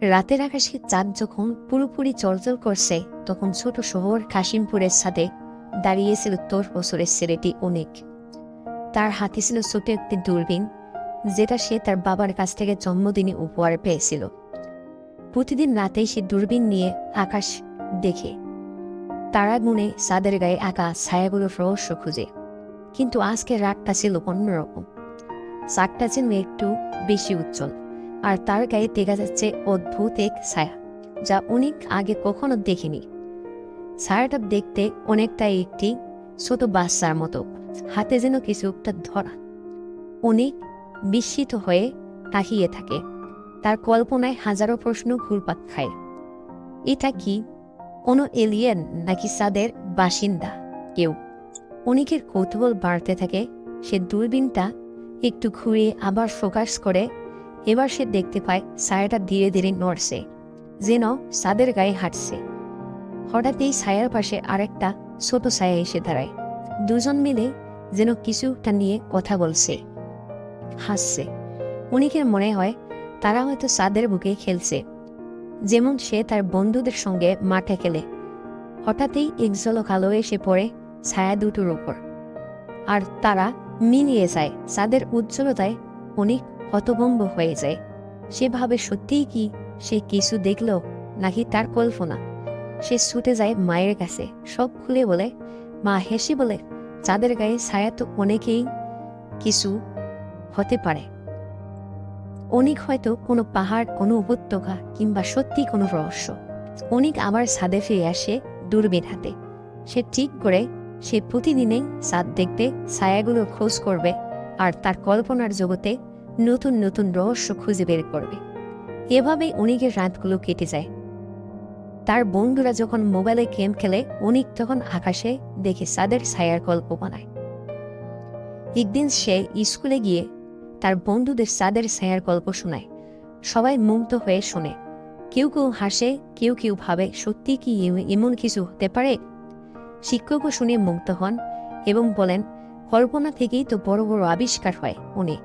রাতের আকাশে চাঁদ যখন পুরোপুরি চলচল করছে, তখন ছোট শহর কাশিমপুরের সাথে দাঁড়িয়েছিল তোর বছরের ছেলেটি অনেক। তার হাতে ছিল ছোট একটি দূরবীন, যেটা সে তার বাবার কাছ থেকে জন্মদিনে উপহার পেয়েছিল। প্রতিদিন রাতে সে দূরবীন নিয়ে আকাশ দেখে। তারা গুনে সাদের গায়ে আঁকা ছায়াগুলোর রহস্য খুঁজে। কিন্তু আজকে রাতটা ছিল অন্যরকম। চাকটা ছিল একটু বেশি উজ্জ্বল। আর তার গায়ে দেখা যাচ্ছে অদ্ভুত এক ছায়া, যা অনেক আগে কখনো দেখিনি। ছায়াটা দেখতে অনেকটা একটি ছোট বাচ্চার মতো, হাতে যেন কিছু একটা ধরা। অনেক বিস্মিত হয়ে তাকিয়ে থাকে, তার কল্পনায় হাজারো প্রশ্ন ঘুরপাক খায়। এটা কি, কোনো এলিয়েন নাকি সাদের বাসিন্দা কেউ? অনেকের কৌতূহল বাড়তে থাকে, সে দূরবীনটা একটু ঘুরিয়ে আবার ফোকাস করে এবার সে দেখতে পায় ছায়াটা ধীরে ধীরে নড়ছে, যেন সাদের গায়ে হাঁটছে। হঠাৎ এই ছায়ার পাশে আরেকটা ছোট ছায়া এসে দাঁড়ায়। দুজন মিলে যেন কিছুটা নিয়ে কথা বলছে, হাসছে। অনেকের মনে হয় তারা হয়তো সাদের বুকে খেলছে, যেমন সে তার বন্ধুদের সঙ্গে মাঠে খেলে। হঠাৎই এক ঝলক আলো এসে পড়ে ছায়া দুটোর উপর, আর তারা মিলিয়ে যায়। সাদের উজ্জ্বলতায় অনেক হতভম্ব হয়ে যায়। সে ভাবে সত্যিই কি সে কিছু দেখল নাকি তার কল্পনা? সে ছুটে যায় মায়ের কাছে, সব খুলে বলে, মা হেসে বলে, চাঁদের গায়ে ছায়া তো অনেকেই কিছু হতে পারে। অনেক হয়তো কোনো পাহাড়, কোনো উপত্যকা কিংবা সত্যি কোনো রহস্য। অনেক আবার ছাদে ফিরে আসে দূরবীন হাতে। সে ঠিক করে সে প্রতিদিনেই ছাদ দেখতে ছায়াগুলো খোঁজ করবে আর তার কল্পনার জগতে নতুন নতুন রহস্য খুঁজে বের করবে। এভাবেই অনেকের রাতগুলো কেটে যায়। তার বন্ধুরা যখন মোবাইলে গেম খেলে, অনেক তখন আকাশে দেখে সাদের ছায়ার গল্প বানায়। একদিন সে স্কুলে গিয়ে তার বন্ধুদের সাদের ছায়ার গল্প শোনায়। সবাই মুগ্ধ হয়ে শোনে, কেউ কেউ হাসে, কেউ কেউ ভাবে, সত্যি কি এমন কিছু হতে পারে? শিক্ষকও শুনে মুগ্ধ হন এবং বলেন, কল্পনা থেকেই তো বড় বড় আবিষ্কার হয় উনি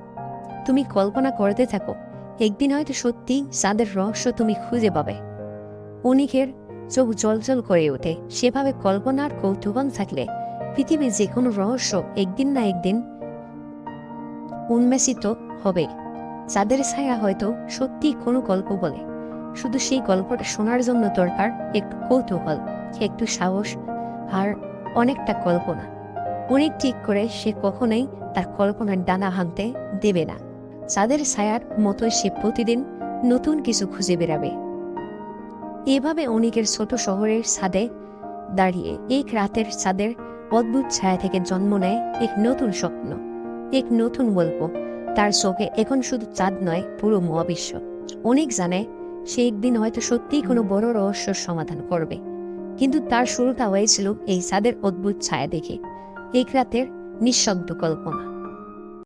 তুমি কল্পনা করতে থাকো, একদিন হয়তো সত্যি সাদের রহস্য তুমি খুঁজে পাবে। অনিকের চোখ জলজল করে ওঠে। সেভাবে কল্পনার কৌতূহল থাকলে পৃথিবীর যে কোনো রহস্য একদিন না একদিন উন্মেষিত হবে। চাঁদের ছায়া হয়তো সত্যি কোনো গল্প বলে। শুধু সেই গল্পটা শোনার জন্য দরকার একটু কৌতূহল, একটু সাহস আর অনেকটা কল্পনা। অনেক ঠিক করে সে কখনোই তার কল্পনার ডানা ভাঙতে দেবে না। চাঁদের ছায়ার মতোই সে প্রতিদিন নতুন কিছু খুঁজে বেড়াবে। এভাবে অনেকের ছোট শহরের ছাদে দাঁড়িয়ে এক রাতের ছাদের অদ্ভুত ছায়া থেকে জন্ম নেয় এক নতুন স্বপ্ন, এক নতুন গল্প। তার চোখে এখন শুধু চাঁদ নয়, পুরো মহাবিশ্ব। অনেক জানে সে একদিন হয়তো সত্যিই কোনো বড় রহস্যর সমাধান করবে। কিন্তু তার শুরুটা হয়েছিল এই চাঁদের অদ্ভুত ছায়া দেখে, এক রাতের নিঃশব্দ কল্পনা।